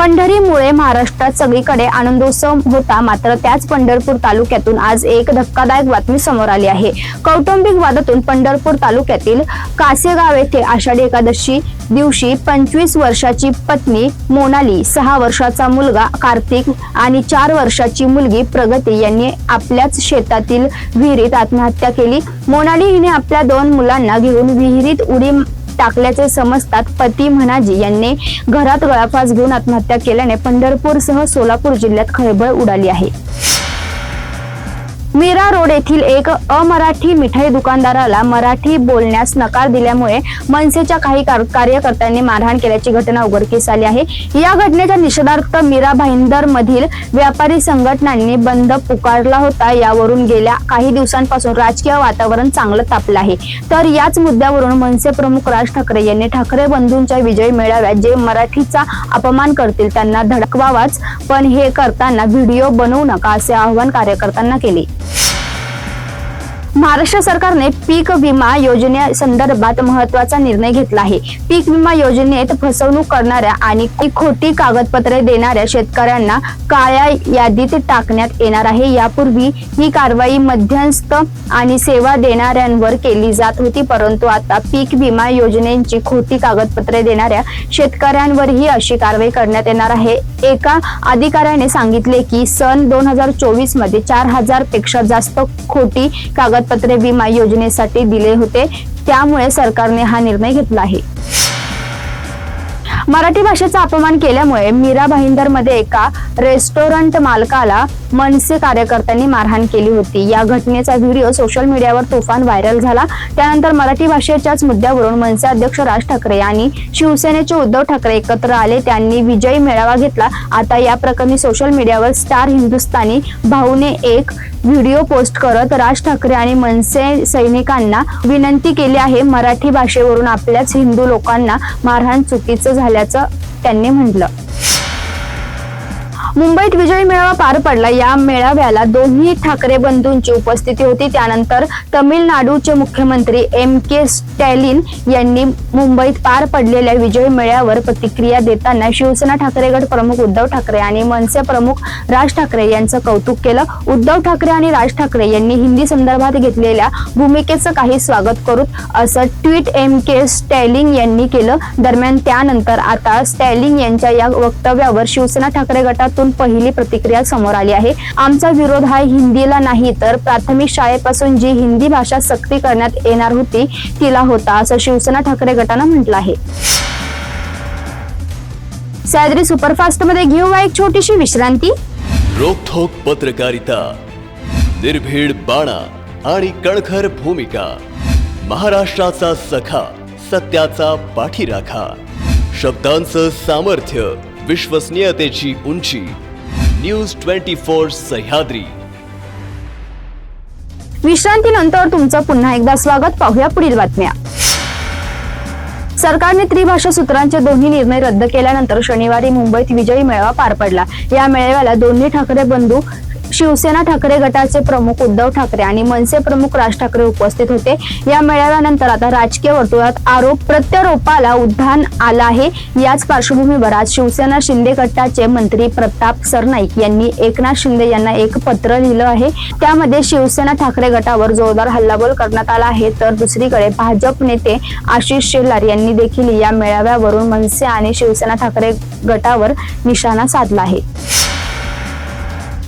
पंढरीमुळे महाराष्ट्रात सगळीकडे आनंदोत्सव होता. मात्र त्याच पंढरपूर तालुक्यातून आज एक धक्कादायक बातमी समोर आली आहे. कौटुंबिक वादातून पंढरपूर तालुक्यातील कासेगाव येथे आषाढी एकादशी दिवशी पंचवीस वर्षाची पत्नी मोनाली सहा वर्षाचा मुलगा कार्तिक आणि चार वर्षाची मुलगी प्रगती यांनी आपल्याच शेतातील विहिरीत आत्महत्या केली. मोनाली हिने आपल्या दोन मुलांना घेऊन विहिरीत उडी टाकल्याचे समजतात. पती म्हणाजी यांनी घरात गळाफास घेऊन आत्महत्या केल्याने पंढरपूरसह सोलापूर जिल्ह्यात खळबळ उडाली आहे. मीरा रोड येथील एक अमराठी मिठाई दुकानदाराला मराठी बोलण्यास नकार दिल्यामुळे मनसेच्या काही कार्यकर्त्यांनी मारहाण केल्याची घटना उघडकीस आली आहे. या घटनेच्या निषेधार्थ मीरा भाईंदर मधील व्यापारी संघटनांनी बंद पुकारला होता. यावरून गेल्या काही दिवसांपासून राजकीय वातावरण चांगलं तापलं आहे. तर याच मुद्द्यावरून मनसे प्रमुख राज ठाकरे यांनी ठाकरे बंधूंच्या विजयी मेळाव्यात जे मराठीचा अपमान करतील त्यांना धडकवावाच पण हे करताना व्हिडिओ बनवू नका असे आवाहन कार्यकर्त्यांना केले. महाराष्ट्र सरकारने पीक विमा योजनेसंदर्भात महत्त्वाचा निर्णय घेतला आहे. पीक विमा योजनेत फसवणूक करणाऱ्या आणि खोटी कागदपत्रे देणाऱ्या शेतकऱ्यांना काळ्या यादीत टाकण्यात येणार आहे. यापूर्वी ही कारवाई मध्यस्थ आणि सेवा देणाऱ्यांवर केली जात होती परंतु आता पीक विमा योजनेची खोटी कागदपत्रे देणाऱ्या शेतकऱ्यांवरही अशी कारवाई करण्यात येणार आहे. एका अधिकाऱ्याने सांगितले की सन दोन हजार चोवीसमध्ये चार हजारपेक्षा जास्त खोटी कागद कागदपत्रे विमा योजनेसाठी दिले होते. त्यामुळे सरकारने हा निर्णय घेतला आहे. मराठी भाषेचा अपमान केल्यामुळे मीरा भाईंदरमध्ये एका रेस्टॉरंट मालकाला मनसे कार्यकर्त्यांनी मारहाण केली होती. या घटनेचा व्हिडिओ सोशल मीडियावर तुफान व्हायरल झाला. त्यानंतर मराठी भाषेच्याच मुद्द्यावरून मनसे अध्यक्ष राज ठाकरे आणि शिवसेनेचे उद्धव ठाकरे एकत्र आले. त्यांनी विजयी मेळावा घेतला. आता या प्रकरणी सोशल मीडियावर स्टार हिंदुस्थानी भाऊने एक व्हिडिओ पोस्ट करत राज ठाकरे आणि मनसे सैनिकांना विनंती केली आहे. मराठी भाषेवरून आपल्याच हिंदू लोकांना मारहाण चुकीचं झाल्याचं त्यांनी म्हटलं. मुंबईत विजयी मेळावा पार पडला. या मेळाव्याला दोन्ही ठाकरे बंधूंची उपस्थिती होती. त्यानंतर तमिळनाडूचे मुख्यमंत्री एम के स्टॅलिन यांनी मुंबईत पार पडलेल्या विजयी मेळ्यावर प्रतिक्रिया देताना शिवसेना ठाकरे गट प्रमुख उद्धव ठाकरे आणि मनसे प्रमुख राज ठाकरे यांचं कौतुक केलं. उद्धव ठाकरे आणि राज ठाकरे यांनी हिंदी संदर्भात घेतलेल्या भूमिकेचं काही स्वागत करूत असं ट्विट एम के स्टॅलिन यांनी केलं. दरम्यान त्यानंतर आता स्टॅलिन यांच्या या वक्तव्यावर शिवसेना ठाकरे गटातून म्हणून पहिली प्रतिक्रिया समोर आली आहे. आमचा विरोध हा हिंदीला नाही तर प्राथमिक शाळेपासून जी हिंदी भाषा सक्ती करण्यात येणार होती तिला होता असं शिवसेना ठाकरे गटानं म्हटलं आहे. सह्याद्री सुपरफास्टमध्ये घेऊया एक छोटीशी विश्रांती. रोखोक पत्रकारिता निर्भीड बाणा आणि कणखर भूमिका महाराष्ट्राचा सखा सत्याचा पाठीराखा शब्दांचं सामर्थ्य विश्वसनीयतेची उंची. News twenty four Sahyadri. विश्रांतीनंतर तुमचं पुन्हा एकदा स्वागत. पाहूया पुढील बातम्या. सरकारने त्रिभाषा सूत्रांचे दोन्ही निर्णय रद्द केल्यानंतर शनिवारी मुंबईत विजयी मेळावा पार पडला. या मेळाव्याला दोन्ही ठाकरे बंधू शिवसेना ठाकरे गटाचे प्रमुख उद्धव ठाकरे आणि मनसे प्रमुख राज ठाकरे उपस्थित होते. या मेळाव्यानंतर आता राजकीय वर्तुळात आरोप प्रत्यारोपाला उद्धान आला आहे. याच पार्श्वभूमीवर आज शिवसेना शिंदे गटाचे मंत्री प्रताप सरनाईक यांनी एकनाथ शिंदे यांना एक पत्र लिहिलं आहे. त्यामध्ये शिवसेना ठाकरे गटावर जोरदार हल्लाबोल करण्यात आला आहे. तर दुसरीकडे भाजप नेते आशिष शेलार यांनी देखील या मेळाव्यावरून मनसे आणि शिवसेना ठाकरे गटावर निशाणा साधला आहे.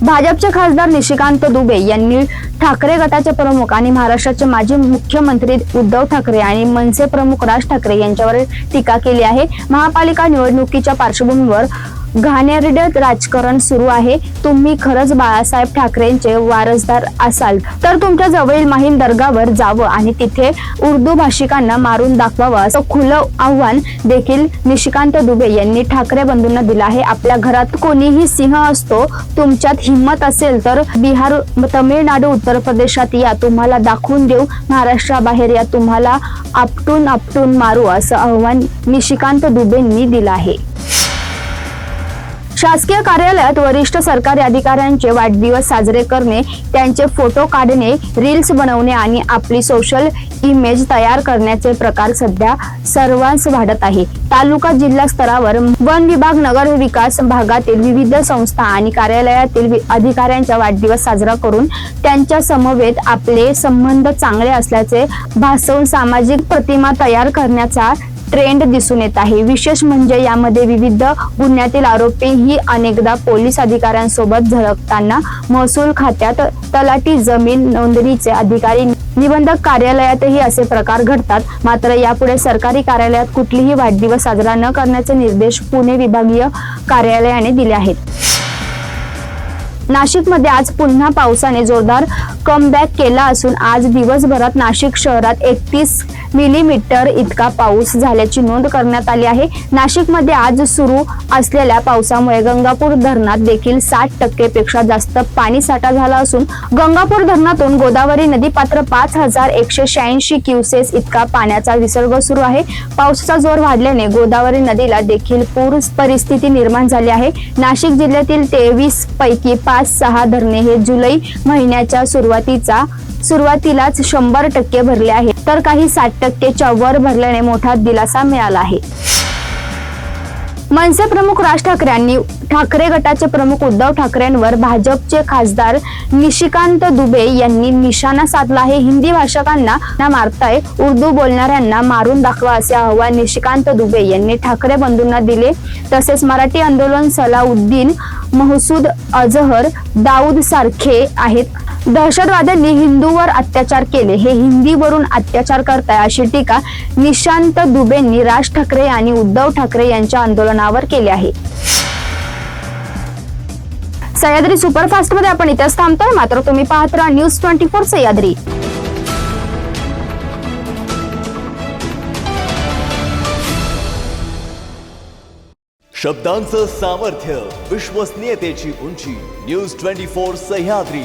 भाजपचे खासदार निशिकांत दुबे यांनी ठाकरे गटाचे प्रमुख आणि महाराष्ट्राचे माजी मुख्यमंत्री उद्धव ठाकरे आणि मनसे प्रमुख राज ठाकरे यांच्यावर टीका केली आहे. महापालिका निवडणुकीच्या पार्श्वभूमीवर घाणेरड्यात राजकारण सुरू आहे. तुम्ही खरंच बाळासाहेब ठाकरेंचे वारसदार असाल. तर तुमच्या जवळील माहीम दर्गावर जावं आणि तिथे उर्दू भाषिकांना मारून दाखवावं असं खुलं आव्हान देखील निशिकांत दुबे यांनी ठाकरे बंधूंना दिलं आहे. आपल्या घरात कोणीही सिंह असतो तुमच्यात हिंमत असेल तर बिहार तमिळनाडू उत्तर प्रदेशात या. तुम्हाला दाखवून देऊ महाराष्ट्राबाहेर या. तुम्हाला आपटून आपटून मारू असं आव्हान निशिकांत दुबेंनी दिलं आहे. शासकीय कार्यालयात वरिष्ठ सरकारी अधिकाऱ्यांचे वाढदिवस साजरे करणे त्यांचे फोटो काढणे रील्स बनवणे आणि आपली सोशल इमेज तयार करण्याचे प्रकार सध्या सर्वांस वाढत आहे. तालुका जिल्हा स्तरावर वन विभाग नगर विकास भागातील विविध संस्था आणि कार्यालयातील वि- अधिकाऱ्यांचा वाढदिवस साजरा करून त्यांच्या समवेत आपले संबंध चांगले असल्याचे भासवून सामाजिक प्रतिमा तयार करण्याचा ट्रेंड दिसून येत आहे. विशेष म्हणजे यामध्ये विविध गुन्ह्यातील आरोपीही अनेकदा पोलीस अधिकाऱ्यांसोबत झळकताना महसूल खात्यात तलाठी जमीन नोंदणीचे अधिकारी निबंधक कार्यालयातही असे प्रकार घडतात. मात्र यापुढे सरकारी कार्यालयात कुठलीही वाढदिवस साजरा न करण्याचे निर्देश पुणे विभागीय कार्यालयाने दिले आहेत. नाशिकमध्ये आज पुन्हा पावसाने जोरदार कमबॅक केला असून आज दिवसभरात नाशिक शहरात एकतीस मिलीमीटर इतका पाऊस झाल्याची नोंद करण्यात आली आहे. नाशिकमध्ये आज सुरू असलेल्या पावसामुळे गंगापूर धरणात देखील साठ टक्केपेक्षा जास्त पाणी साठा झाला असून गंगापूर धरणातून गोदावरी नदी पात्र पाच हजार एकशे शहाऐंशी क्युसेस इतका पाण्याचा विसर्ग सुरू आहे. पावसाचा जोर वाढल्याने गोदावरी नदीला देखील पूर परिस्थिती निर्माण झाली आहे. नाशिक जिल्ह्यातील तेवीस पैकी पाच सहा धरणे हे जुलै महिन्याच्या सुरुवातीचा सुरुवातीलाच शंभर टक्के भरले आहे तर काही साठ टक्केच्या वर भरल्याने मोठा दिलासा मिळाला आहे. मनसे प्रमुख राज ठाकरे यांनी ठाकरे गटाचे प्रमुख उद्धव ठाकरेंवर भाजपचे खासदार निशिकांत दुबे यांनी निशाणा साधला आहे. हिंदी भाषकांना ना मारताय उर्दू बोलणाऱ्यांना मारून दाखवा असे आव्हान निशिकांत दुबे यांनी ठाकरे बंधूंना दिले. तसेच मराठी आंदोलन सलाउद्दीन महसूद अजहर दाऊद सारखे आहेत. दहशतवाद्यांनी हिंदूवर अत्याचार केले. हे हिंदीवरून अत्याचार करताय अशी टीका निशांत दुबेंनी राज ठाकरे आणि उद्धव ठाकरे यांच्या आंदोलनावर केली आहे. सह्याद्री सुपरफास्टमध्ये आपण इथेच थांबतोय. मात्र तुम्ही पाहत राहा न्यूज ट्वेंटी फोर सह्याद्री. शब्दांचं सामर्थ्य विश्वसनीयतेची उंची न्यूज ट्वेंटी फोर सह्याद्री.